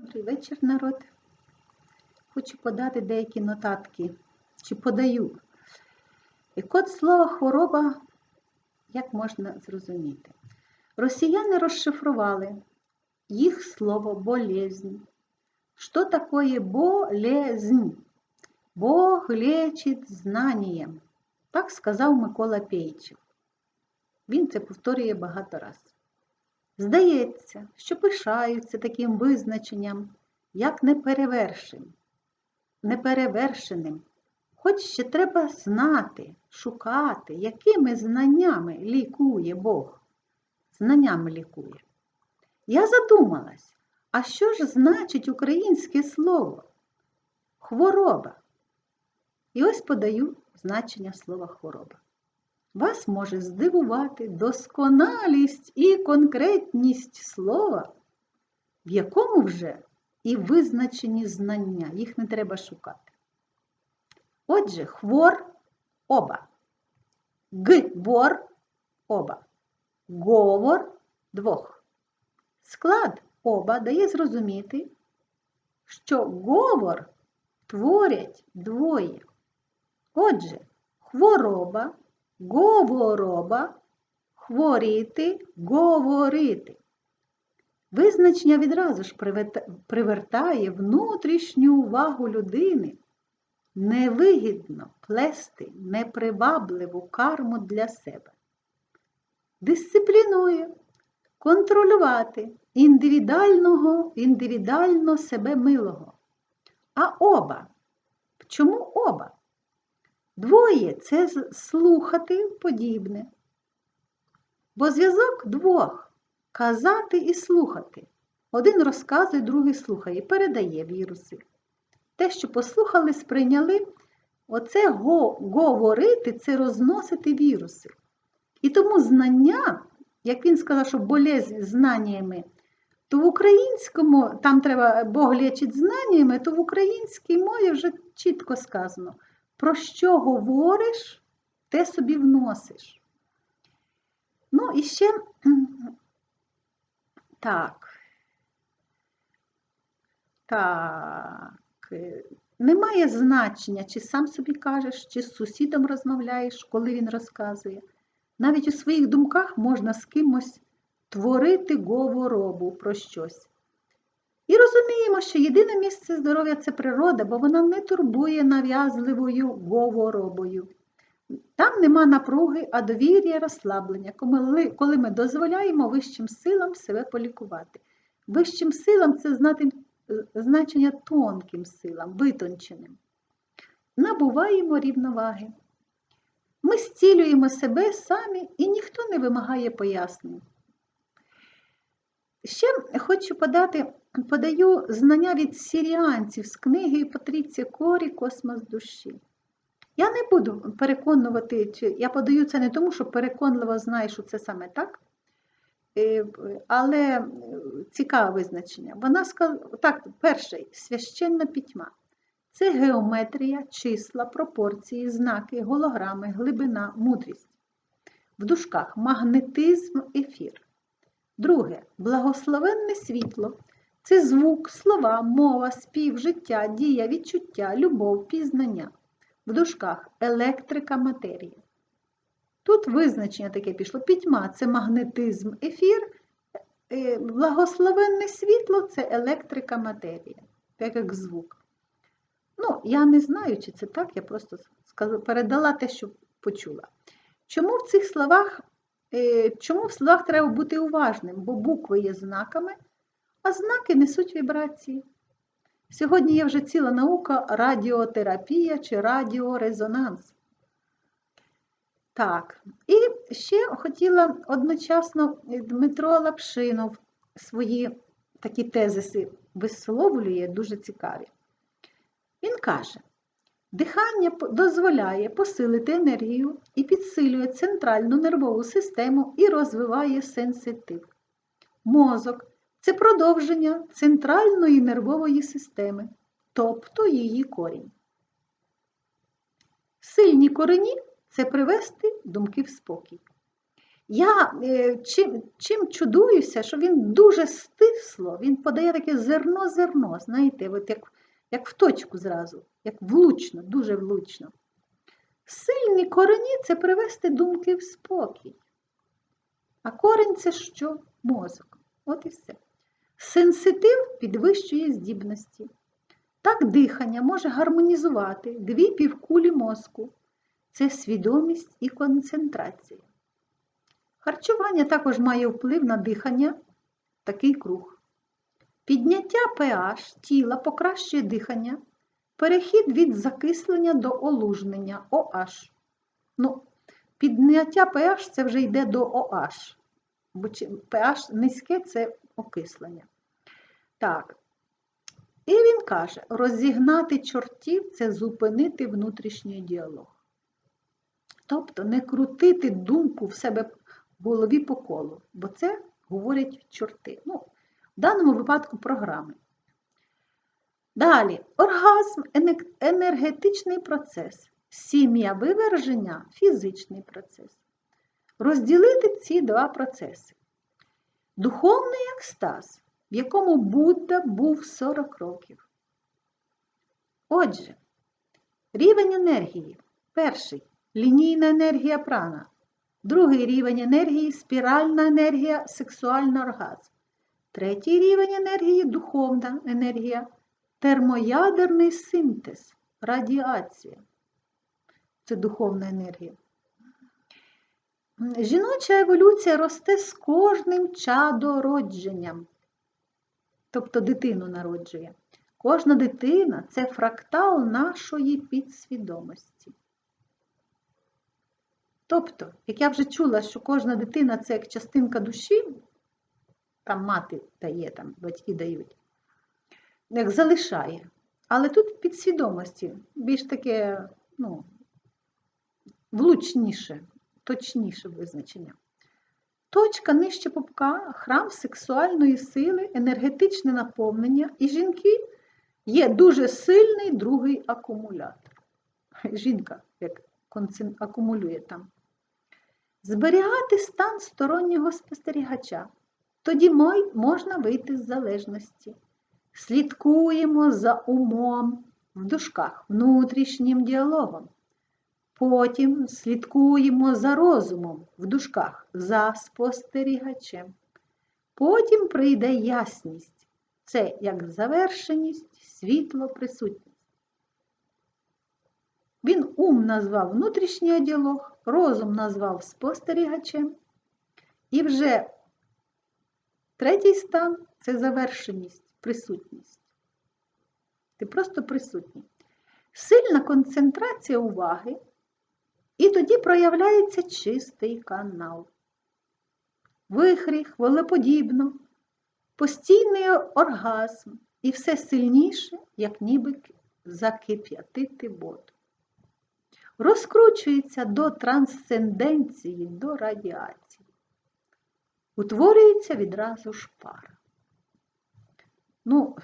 Добрий вечір, народ. Хочу подати деякі нотатки, чи подаю. І код слова хвороба, як можна зрозуміти? Росіяни розшифрували їх слово болезнь. Що таке болезнь? Бог лечить знанням. Так сказав Микола Пейчев. Він це повторює багато разів. Здається, що пишаються таким визначенням, як неперевершеним. неперевершеним. Хоч ще треба знати, шукати, якими знаннями лікує Бог. Знаннями лікує. Я задумалась, а що ж значить українське слово? Хвороба. І ось подаю значення слова хвороба. Вас може здивувати досконалість і конкретність слова, в якому вже і визначені знання, їх не треба шукати. Отже, хвор оба, гвор оба, говор двох. Склад оба дає зрозуміти, що говор творять двоє. Отже, хвороба говороба, хворіти, говорити. Визначення відразу ж привертає внутрішню увагу людини. Невигідно плести непривабливу карму для себе. Дисциплінує, контролювати індивідуального, індивідуально себе милого. А оба. Чому оба? Двоє це слухати подібне. Бо зв'язок двох казати і слухати. Один розказує, другий слухає, передає віруси. Те, що послухали, сприйняли, оце го, говорити це розносити віруси. І тому знання, як він сказав, що болезнь знаннями, то в українському, там треба Бог лічить знаннями, то в українській мові вже чітко сказано. Про що говориш, те собі вносиш. Ну, і ще так. Так, немає значення, чи сам собі кажеш, чи з сусідом розмовляєш, коли він розказує. Навіть у своїх думках можна з кимось творити говоробу про щось. І розуміємо, що єдине місце здоров'я це природа, бо вона не турбує нав'язливою говоробою. Там нема напруги, а довір'я розслаблення, коли ми дозволяємо вищим силам себе полікувати. Вищим силам це знати, значення тонким силам, витонченим. Набуваємо рівноваги. Ми зцілюємо себе самі і ніхто не вимагає пояснень. Ще хочу подати, подаю знання від сіріанців з книги Патріці Корі Космос душі. Я не буду переконувати, чи я подаю це не тому, що переконливо знаю, що це саме так, е, але цікаве визначення. Вона сказала, так, перший священна пітьма. Це геометрія, числа, пропорції, знаки, голограми, глибина, мудрість. В дужках магнетизм, ефір. Друге благословенне світло це звук, слова, мова, спів, життя, дія, відчуття, любов, пізнання. В дужках електрика матерії. Тут визначення таке пішло. Пітьма це магнетизм, ефір, е, благословенне світло це електрика матерії, так як звук. Ну, я не знаю, чи це так, я просто передала те, що почула. Чому в цих словах чому в словах треба бути уважним? Бо букви є знаками, а знаки несуть вібрації. Сьогодні є вже ціла наука радіотерапія чи радіорезонанс. Так, і ще хотіла одночасно Дмитро Лапшинов свої такі тезиси висловлює, дуже цікаві. Він каже, Дихання дозволяє посилити енергію і підсилює центральну нервову систему і розвиває сенситив. Мозок це продовження центральної нервової системи, тобто її корінь. Сильні корені це привести думки в спокій. Я е, чим, чим чудуюся, що він дуже стисло, він подає таке зерно-зерно, знаєте, от як, як в точку зразу, як влучно, дуже влучно. Сильні корені це привести думки в спокій. А корень це що? Мозок. От і все. Сенситив підвищує здібності. Так дихання може гармонізувати дві півкулі мозку. Це свідомість і концентрація. Харчування також має вплив на дихання, такий круг. Підняття pH тіла покращує дихання, перехід від закислення до олужнення OH. Ну, Підняття pH це вже йде до OH, бо pH низьке це окислення. Так. І він каже, розігнати чортів це зупинити внутрішній діалог. Тобто не крутити думку в себе в голові по колу, бо це говорять чорти. Ну, В даному випадку програми. Далі, оргазм енергетичний процес, сім'я виверження фізичний процес. Розділити ці два процеси. Духовний екстаз, в якому Будда був 40 років. Отже, рівень енергії. Перший лінійна енергія прана. Другий рівень енергії спіральна енергія, сексуальний оргазм. Третій рівень енергії духовна енергія, термоядерний синтез, радіація. Це духовна енергія. Жіноча еволюція росте з кожним чадородженням, тобто дитину народжує. Кожна дитина це фрактал нашої підсвідомості. Тобто, як я вже чула, що кожна дитина це як частинка душі, там мати дає, там батьки дають, як залишає. Але тут підсвідомості більш таке, ну, влучніше, точніше визначення. Точка нижче пупка, храм сексуальної сили, енергетичне наповнення, і жінки є дуже сильний другий акумулятор. Жінка як акумулює там зберігати стан стороннього спостерігача. Тоді можна вийти з залежності. Слідкуємо за умом в дужках, внутрішнім діалогом. Потім слідкуємо за розумом в дужках, за спостерігачем. Потім прийде ясність. Це як завершеність, світло, присутність. Він ум назвав внутрішній діалог, розум назвав спостерігачем. І вже третій стан це завершеність, присутність. Ти просто присутній. Сильна концентрація уваги, і тоді проявляється чистий канал. Вихрі, хвилеподібно, постійний оргазм і все сильніше, як ніби закип'ятити воду розкручується до трансценденції, до радіації. Утворюється відразу ж пара. Ну,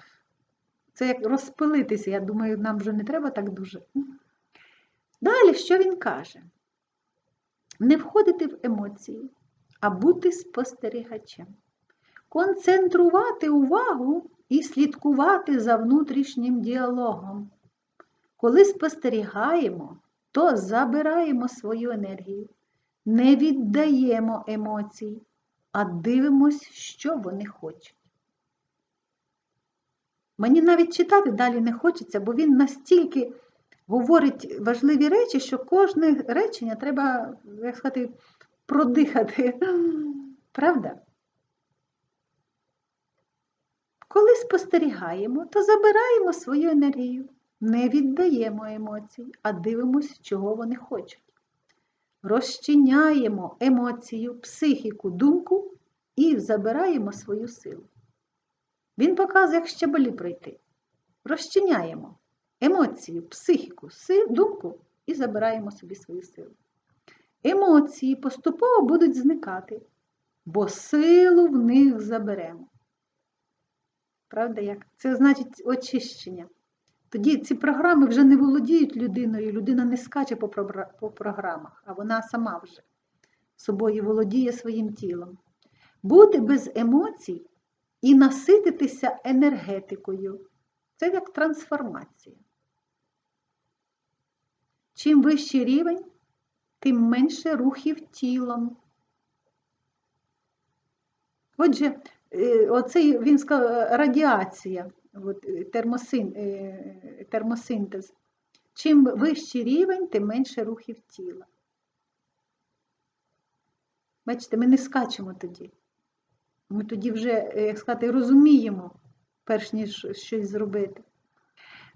це як розпилитися, я думаю, нам вже не треба так дуже. Далі, що він каже? Не входити в емоції, а бути спостерігачем. Концентрувати увагу і слідкувати за внутрішнім діалогом. Коли спостерігаємо, то забираємо свою енергію, не віддаємо емоцій, а дивимось, що вони хочуть. Мені навіть читати далі не хочеться, бо він настільки говорить важливі речі, що кожне речення треба, як сказати, продихати. Правда? Коли спостерігаємо, то забираємо свою енергію не віддаємо емоцій, а дивимося, чого вони хочуть. Розчиняємо емоцію, психіку, думку і забираємо свою силу. Він показує, як щабелі пройти. Розчиняємо емоцію, психіку, думку і забираємо собі свою силу. Емоції поступово будуть зникати, бо силу в них заберемо. Правда, як? Це значить очищення. Тоді ці програми вже не володіють людиною, людина не скаче по програмах, а вона сама вже собою володіє своїм тілом. Бути без емоцій і насититися енергетикою. Це як трансформація. Чим вищий рівень, тим менше рухів тілом. Отже, е, оцей, він сказав, радіація, от, е, термосин, термосинтез. Чим вищий рівень, тим менше рухів тіла. Бачите, ми не скачемо тоді. Ми тоді вже, як сказати, розуміємо, перш ніж щось зробити.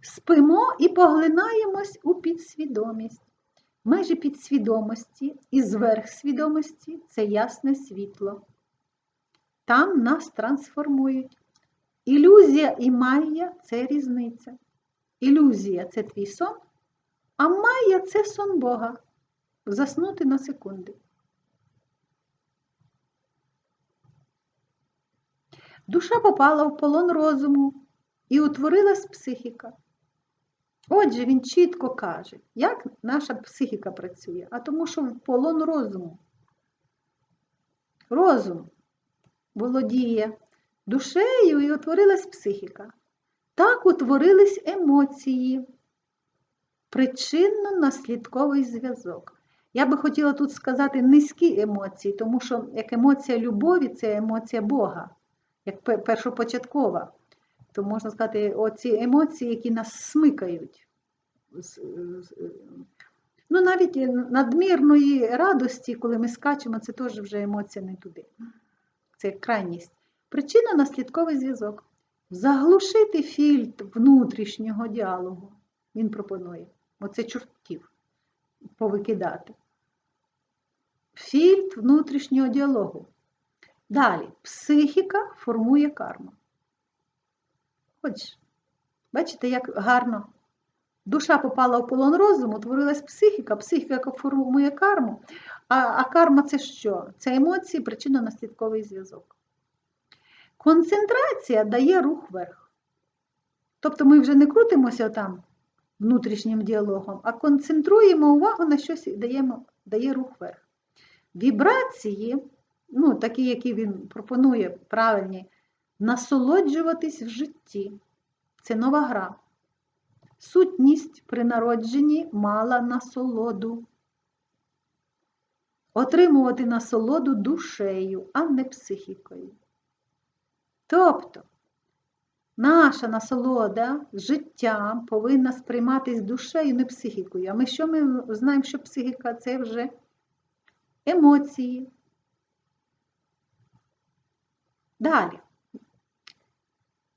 Спимо і поглинаємось у підсвідомість. Межі підсвідомості і зверхсвідомості це ясне світло. Там нас трансформують. Ілюзія і майя це різниця. Ілюзія це твій сон, а майя це сон Бога. Заснути на секунди. Душа попала в полон розуму і утворилась психіка. Отже, він чітко каже, як наша психіка працює, а тому, що в полон розуму. Розум володіє душею і утворилась психіка. Так утворились емоції, причинно-наслідковий зв'язок. Я би хотіла тут сказати низькі емоції, тому що як емоція любові це емоція Бога, як першопочаткова. То можна сказати, оці емоції, які нас смикають. Ну, навіть надмірної радості, коли ми скачемо, це теж вже емоція не туди. Це крайність. Причина наслідковий зв'язок. Заглушити фільтр внутрішнього діалогу. Він пропонує. Оце чортів повикидати. Фільтр внутрішнього діалогу. Далі, психіка формує карму. Хоч, бачите, як гарно. Душа попала в полон розуму, утворилась психіка, психіка формує карму. А а карма це що? Це емоції, причинно-наслідковий зв'язок. Концентрація дає рух вверх. Тобто ми вже не крутимося там внутрішнім діалогом, а концентруємо увагу на щось і даємо, дає рух вверх. Вібрації, ну, такі, які він пропонує, правильні, насолоджуватись в житті. Це нова гра. Сутність при народженні мала насолоду. Отримувати насолоду душею, а не психікою. Тобто, наша насолода життям повинна сприйматись душею, не психікою. А ми що ми знаємо, що психіка це вже емоції. Далі,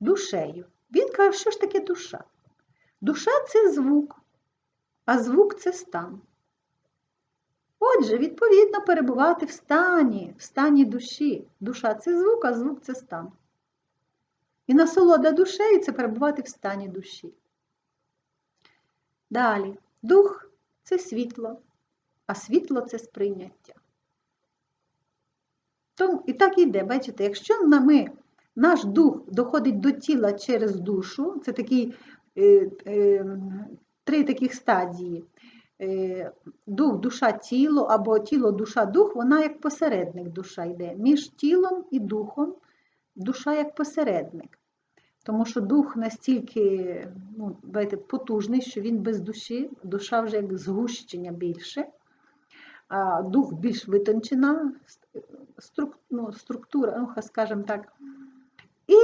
душею. Він каже, що ж таке душа? Душа це звук, а звук це стан. Отже, відповідно, перебувати в стані, в стані душі. Душа це звук, а звук це стан. І насолода душею це перебувати в стані душі. Далі, дух це світло, а світло це сприйняття. Тому, і так іде, бачите, якщо ми, наш дух доходить до тіла через душу, це такий, е, е, три таких стадії. Е, дух, душа, тіло або тіло, душа, дух, вона як посередник душа йде. Між тілом і духом душа як посередник. Тому що дух настільки ну, давайте, потужний, що він без душі, душа вже як згущення більше, а дух більш витончена струк, ну, структура, ну, скажімо так. І,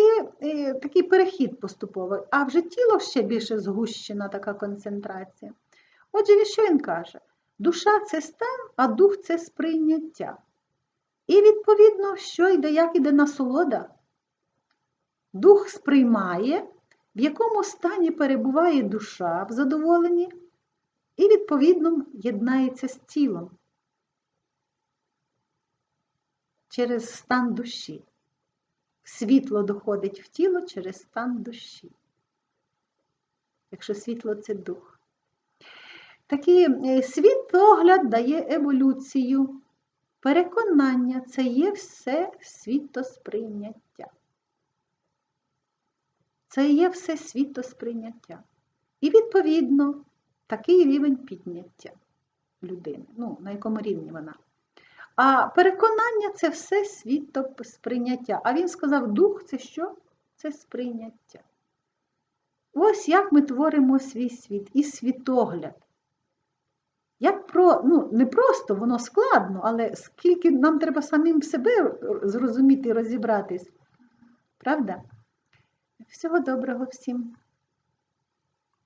і, і такий перехід поступовий. А вже тіло ще більше згущена така концентрація. Отже, що він каже? Душа це стан, а дух це сприйняття. І, відповідно, що йде, як іде насолода, дух сприймає, в якому стані перебуває душа в задоволенні, і, відповідно, єднається з тілом через стан душі. Світло доходить в тіло через стан душі. Якщо світло це дух. Такий е, світогляд дає еволюцію. Переконання це є все світосприйняття. Це є все світосприйняття. І, відповідно, такий рівень підняття людини, ну, на якому рівні вона. А переконання це все світосприйняття. А він сказав, дух це що? Це сприйняття. Ось як ми творимо свій світ і світогляд. Як про, ну, не просто, воно складно, але скільки нам треба самим себе зрозуміти і розібратись. Правда? Всього доброго всім!